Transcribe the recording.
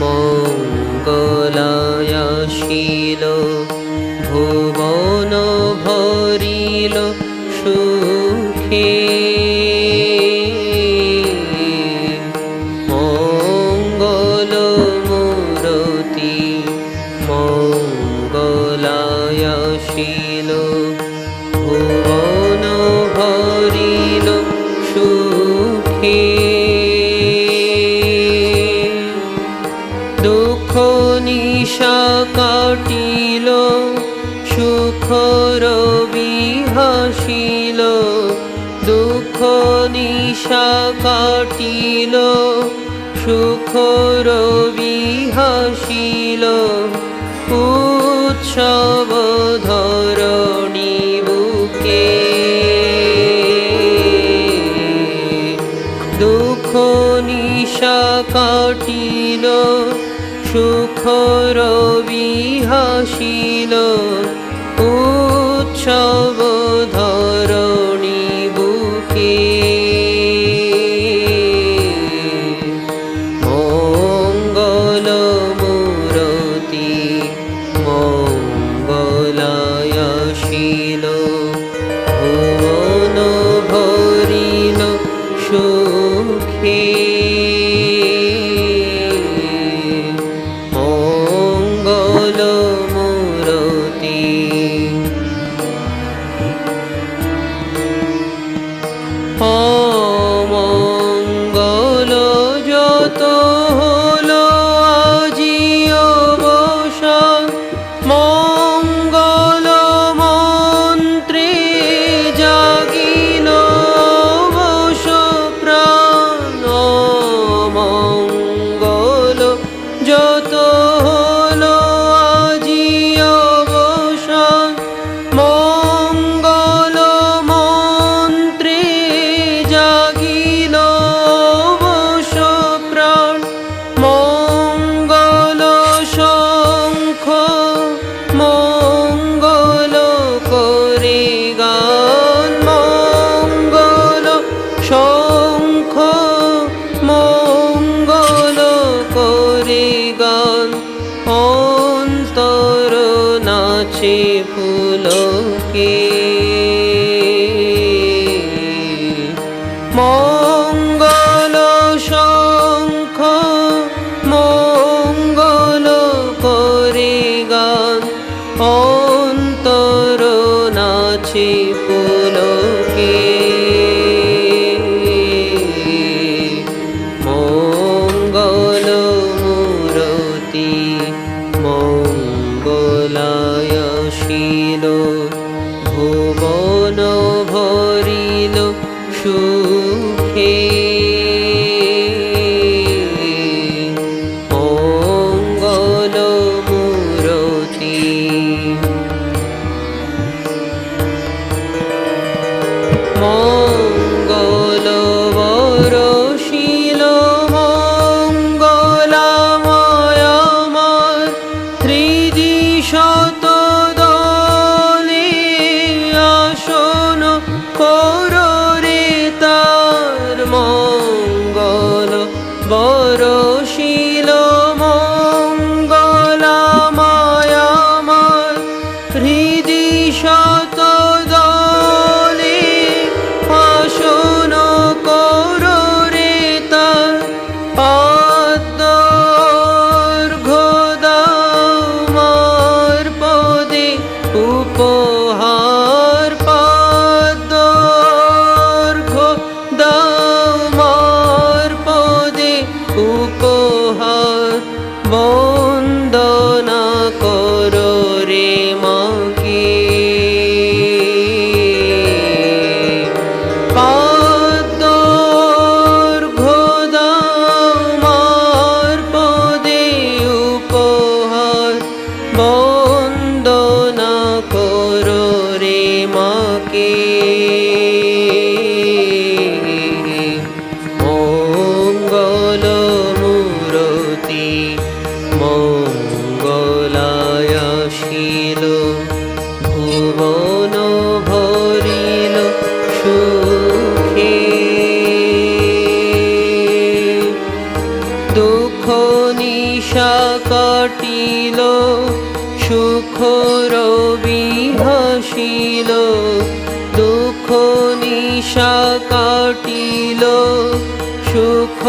মঙ্গলায়াশীল ভুবন ভরিল সুখে। মঙ্গল মূরতি মঙ্গলায়াশীল ভুবন ভরিল সুখে। দুঃখ নিশা কাটিল সুখ রবি হাসিল দুঃখ নিশা কাটিল সুখ রবি হাসিল উৎসব সুখ রবি হাসিল উৎসব ধরণী বুকে। মঙ্গল মূরতি মঙ্গলায়শীল ভুবন নাচে ফুলকে। মঙ্গল শঙ্খ মঙ্গল করে গান। অন্তর নাচে পুলকে শত দলে আসন কররে তার মঙ্গল বরশীল 不够 সুখে। দুঃখ নিশা কাটিল সুখ রবি হাসিল নিশা কাটিল সুখ